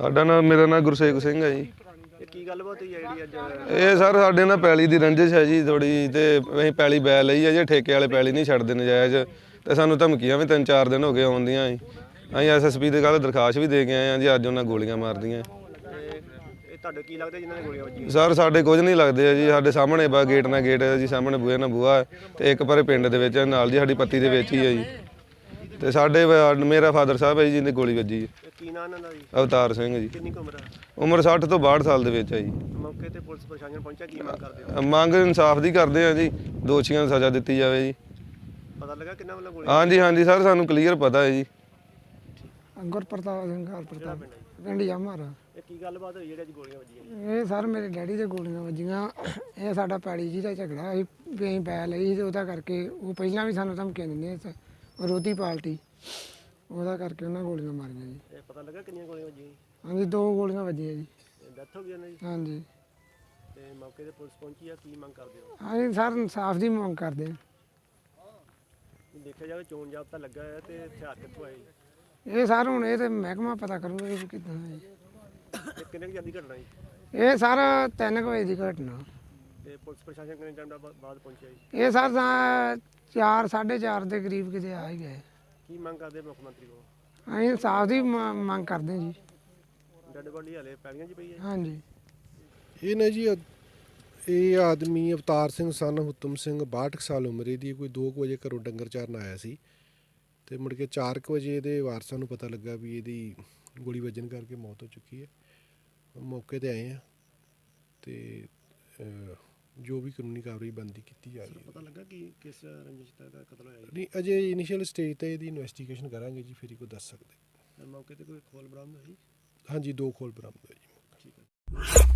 ਸਾਡਾ ਨਾਮ ਮੇਰਾ ਨਾਮ ਗੁਰਸੇਵ ਸਿੰਘ ਹੈ ਜੀ। ਇਹ ਕੀ ਗੱਲਬਾਤ ਹੋਈ ਹੈ ਜਿਹੜੀ ਅੱਜ? ਇਹ ਸਰ ਸਾਡੇ ਨਾਲ ਪੈਲੀ ਦੀ ਰੰਜਿਸ਼ ਹੈ ਜੀ ਥੋੜੀ ਤੇ ਅਸੀਂ ਪੈਲੀ ਬੈ ਲਈ ਹੈ ਜੇ ਠੇਕੇ ਵਾਲੇ ਪੈਲੀ ਨਹੀਂ ਛੱਡਦੇ ਨਜਾਇਜ਼। ਤੇ ਸਾਨੂੰ ਧਮਕੀਆਂ ਵੀ ਤਿੰਨ ਚਾਰ ਦਿਨ ਹੋ ਗਏ ਆਉਂਦੀਆਂ ਜੀ। ਅਸੀਂ ਐਸਐਸਪੀ ਦੇ ਕੱਲ ਦਰਖਾਸਤ ਵੀ ਦੇ ਕੇ ਆਏ ਹਾਂ ਜੀ ਅੱਜ ਉਹਨਾਂ ਗੋਲੀਆਂ ਮਾਰਦੀਆਂ। ਤੁਹਾਡੇ ਕੀ ਲੱਗਦਾ ਜਿਨ੍ਹਾਂ ਨੇ ਗੋਲੀਆਂ ਵੱਜੀਆਂ? ਸਰ ਸਾਡੇ ਕੁਝ ਨਹੀਂ ਲੱਗਦੇ ਆ ਜੀ ਸਾਡੇ ਸਾਹਮਣੇ ਬਾ ਗੇਟ ਨਾਲ ਗੇਟ ਹੈ ਜੀ ਸਾਹਮਣੇ ਬੂਹੇ ਨਾਲ ਬੂਹਾ ਤੇ ਇੱਕ ਪਰੇ ਪਿੰਡ ਦੇ ਵਿੱਚ ਨਾਲ ਜੀ ਸਾਡੀ ਪੱਤੀ ਦੇ ਵਿੱਚ ਹੀ ਹੈ ਜੀ। ਤੇ ਸਾਡੇ ਵਾ- ਮੇਰਾ ਫਾਦਰ ਸਾਹਿਬ ਹੈ ਜੀ ਜਿਹਨੇ ਗੋਲੀ ਵੱਜੀ ਹੈ। ਇਹ ਕੀ ਨਾਂ ਇਹਨਾਂ ਦਾ ਜੀ? ਅਵਤਾਰ ਸਿੰਘ ਜੀ। ਕਿੰਨੀ ਕੁ ਉਮਰ ਹੈ ਉਮਰ 60 ਤੋਂ 62 ਸਾਲ ਦੇ ਵਿੱਚ ਹੈ ਜੀ। ਮੌਕੇ ਤੇ ਪੁਲਿਸ ਪ੍ਰਸ਼ਾਸਨ ਪਹੁੰਚਿਆ ਕੀ ਮੰਗ ਕਰਦੇ ਹੋ? ਮੰਗ ਇਨਸਾਫ ਦੀ ਕਰਦੇ ਆ ਜੀ ਦੋਸ਼ੀਆਂ ਨੂੰ ਸਜ਼ਾ ਦਿੱਤੀ ਜਾਵੇ ਜੀ। ਪਤਾ ਲੱਗਾ ਕਿੰਨਾ ਵੱਲੋਂ ਗੋਲੀ? ਹਾਂਜੀ ਹਾਂਜੀ ਸਰ ਸਾਨੂੰ ਕਲੀਅਰ ਪਤਾ ਹੈ ਜੀ। ਗੁਰਪ੍ਰਤਾਪ ਸਿੰਘ ਹਾਲ ਪ੍ਰਤਾਪ ਪਿੰਡ ਯਾਮਾਰਾ। ਇਹ ਕੀ ਗੱਲਬਾਤ ਹੋਈ ਜਿਹੜੀ ਅੱਜ ਗੋਲੀਆਂ ਵੱਜੀਆਂ? ਇਹ ਸਰ ਮੇਰੇ ਡੈਡੀ ਦੇ ਗੋਲੀਆਂ ਵੱਜੀਆਂ। ਇਹ ਸਾਡਾ ਪੈੜੀ ਜੀ ਦਾ ਝਗੜਾ ਸੀ ਵੀ ਅਸੀਂ ਪੈ ਲਈ ਸੀ ਤੇ ਉਹਦਾ ਕਰਕੇ ਉਹ ਪਹਿਲਾਂ ਵੀ ਸਾਨੂੰ ਧਮਕੀਆਂ ਦਿੰਦੇ ਸੀ। ਵਿਰੋਧੀ ਪਾਰਟੀ। ਉਹਦਾ ਕਰਕੇ ਉਹਨਾਂ ਗੋਲੀਆਂ ਮਾਰੀਆਂ ਜੀ। ਇਹ ਪਤਾ ਲੱਗਾ ਕਿੰਨੀਆਂ ਗੋਲੀਆਂ ਵੱਜੀਆਂ ਹਾਂਜੀ ਦੋ ਗੋਲੀਆਂ ਵੱਜੀਆਂ ਜੀ। ਡੈਥ ਹੋ ਗਈ ਉਹਨਾਂ ਦੀ ਹਾਂਜੀ। ਤੇ ਮੌਕੇ ਤੇ ਪੁਲਿਸ ਪਹੁੰਚੀ ਆ ਕੀ ਮੰਗ ਕਰਦੇ ਹੋ? ਹਾਂਜੀ ਸਰ ਇਨਸਾਫ ਦੀ ਮੰਗ ਕਰਦੇ ਹਾਂ ਦੇਖਿਆ ਜਾਵੇ ਚੋਣ ਜਾਬਤਾ ਲੱਗਾ ਹੈ ਤੇ ਹਥਿਆਰ ਕਿੱਥੋਂ ਆਏ? ਇਹ ਸਰ ਹੁਣ ਇਹ ਤੇ ਮਹਿਕਮਾ ਪਤਾ ਕਰੂਗਾ ਵੀ ਕਿੱਦਾਂ ਹੈ ਜੀ ਕਿੰਨੇ ਕੁ ਜਲਦੀ ਘਟਨਾ ਜੀ? ਇਹ ਸਰ 3 ਵਜੇ ਦੀ ਘਟਨਾ। ਤੇ ਪੁਲਿਸ ਪ੍ਰਸ਼ਾਸਨ ਕਿੰਨੇ ਟਾਈਮ ਦਾ ਬਾ- ਬਾਅਦ ਪਹੁੰਚਿਆ ਜੀ? ਇਹ ਸਰ ਤਾਂ 4 4:30 ਦੇ ਕਰੀਬ ਕਿਤੇ ਆ ਹੀ ਗਏ। ਕੀ ਮੰਗ ਕਰਦੇ ਮੁੱਖ ਮੰਤਰੀ ਕੋਲ? ਅਸੀਂ ਇਨਸਾਫ ਦੀ ਮ- ਮੰਗ ਕਰਦੇ ਹਾਂ ਜੀ। ਡੈਡ ਬੋਡੀ ਹਲੇ ਪੈਲੀਆਂ 'ਚ ਪਈ ਹੈ ਹਾਂਜੀ। ਇਹ ਨਾ ਜੀ ਅ- ਇਹ ਆਦਮੀ ਅਵਤਾਰ ਸਿੰਘ ਸਨ ਹੁਤਮ ਸਿੰਘ 62 ਕੁ ਸਾਲ ਉਮਰ ਇਹਦੀ ਕੋਈ 2 ਵਜੇ ਘਰੋਂ ਡੰਗਰ ਚਾਰਨ ਆਇਆ ਸੀ। ਤੇ ਮੁੜ ਕੇ 4 ਵਜੇ ਇਹਦੇ ਵਾਰਸਾਂ ਨੂੰ ਪਤਾ ਲੱਗਾ ਵੀ ਇਹਦੀ ਗੋਲੀ ਵੱਜਣ ਕਰਕੇ ਮੌਤ ਹੋ ਚੁੱਕੀ ਹੈ। ਮੌਕੇ ਤੇ ਆਏ ਆ ਤੇ ਅ, ਜੋ ਵੀ ਕਾਨੂੰਨੀ ਕਾਰਵਾਈ ਬੰਦੀ ਕੀਤੀ ਜਾ ਰਹੀ ਹੈ। ਪਤਾ ਲੱਗਾ ਕਿ ਕਿਸ ਰੰਜਿਸ਼ ਦਾ ਕਤਲ ਹੋਇਆ ਨਹੀਂ ਅਜੇ ਇਨੀਸ਼ੀਅਲ ਸਟੇਜ ਤੇ ਇਹਦੀ ਇਨਵੈਸਟੀਗੇਸ਼ਨ ਕਰਾਂਗੇ ਜੀ ਫਿਰ ਹੀ ਕੋਈ ਦੱਸ ਸਕਦੇ। ਮੌਕੇ ਤੇ ਕੋਈ ਖੋਲ ਬਰਾਮਦ ਹੋਈ? ਹਾਂਜੀ ਦੋ ਖੋਲ ਬਰਾਮਦ ਹੋਏ ਜੀ। ਠੀਕ ਹੈ।